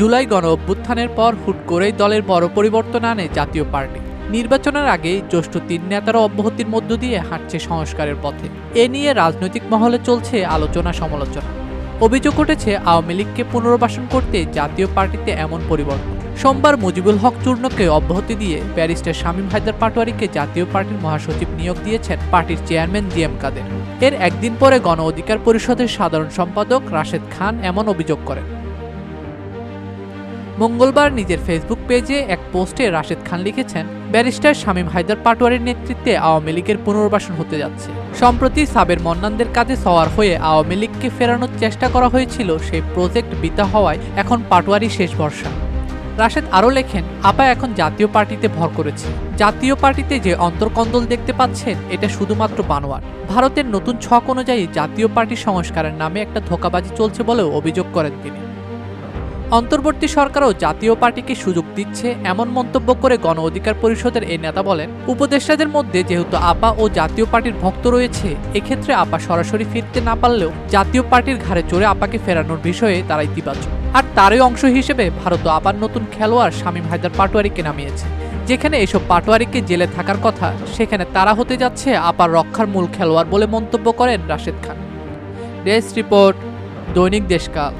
জুলাই গণ অভ্যুত্থানের পর হুট করেই দলের বড় পরিবর্তন আনে জাতীয় পার্টি। নির্বাচনের আগে জ্যেষ্ঠ তিন নেতারা অব্যাহতির মধ্য দিয়ে হাঁটছে সংস্কারের পথে। এ নিয়ে রাজনৈতিক মহলে চলছে আলোচনা সমালোচনা। অভিযোগ উঠেছে, আওয়ামী লীগকে পুনর্বাসন করতে জাতীয় পার্টিতে এমন পরিবর্তন। সোমবার মুজিবুল হক চূর্ণকে অব্যাহতি দিয়ে ব্যারিস্টার শামীম হায়দার পাটোয়ারিকে জাতীয় পার্টির মহাসচিব নিয়োগ দিয়েছেন পার্টির চেয়ারম্যান জি এম কাদের। এর একদিন পরে গণ অধিকার পরিষদের সাধারণ সম্পাদক রাশেদ খান এমন অভিযোগ করেন। মঙ্গলবার নিজের ফেসবুক পেজে এক পোস্টে রাশেদ খান লিখেছেন, ব্যারিস্টার শামীম হায়দার পাটোয়ারির নেতৃত্বে আওয়ামী লীগের পুনর্বাসন হতে যাচ্ছে। সম্প্রতি সাবের মন্নানদের কাজে সওয়ার হয়ে আওয়ামী লীগকে ফেরানোর চেষ্টা করা হয়েছিল সেই প্রজেক্ট বিতা হওয়ায় এখন পাটোয়ারি শেষ ভরসা। রাশেদ আরও লেখেন, আপা এখন জাতীয় পার্টিতে ভর করেছে। জাতীয় পার্টিতে যে অন্তর্কন্দল দেখতে পাচ্ছেন, এটা শুধুমাত্র বানোয়ার। ভারতের নতুন ছক অনুযায়ী জাতীয় পার্টি সংস্কারের নামে একটা ধোকাবাজি চলছে বলেও অভিযোগ করেন তিনি। অন্তর্বর্তী সরকারও জাতীয় পার্টিকে সুযোগ দিচ্ছে এমন মন্তব্য করে গণ অধিকার পরিষদের এই নেতা বলেন, উপদেষ্টাদের মধ্যে যেহেতু আপা ও জাতীয় পার্টির ভক্ত রয়েছে, এক্ষেত্রে আপা সরাসরি ফিরতে না পারলেও জাতীয় পার্টির ঘাড়ে চড়ে আপাকে ফেরানোর বিষয়ে তারা ইতিবাচক। আর তারই অংশ হিসেবে ভারত আবার নতুন খেলোয়াড় শামীম হায়দার পাটোয়ারিকে নামিয়েছে। যেখানে এসব পাটোয়ারিকে জেলে থাকার কথা, সেখানে তারা হতে যাচ্ছে আপার রক্ষার মূল খেলোয়াড় বলে মন্তব্য করেন রাশেদ খান। ডেস্ক রিপোর্ট, দৈনিক দেশকাল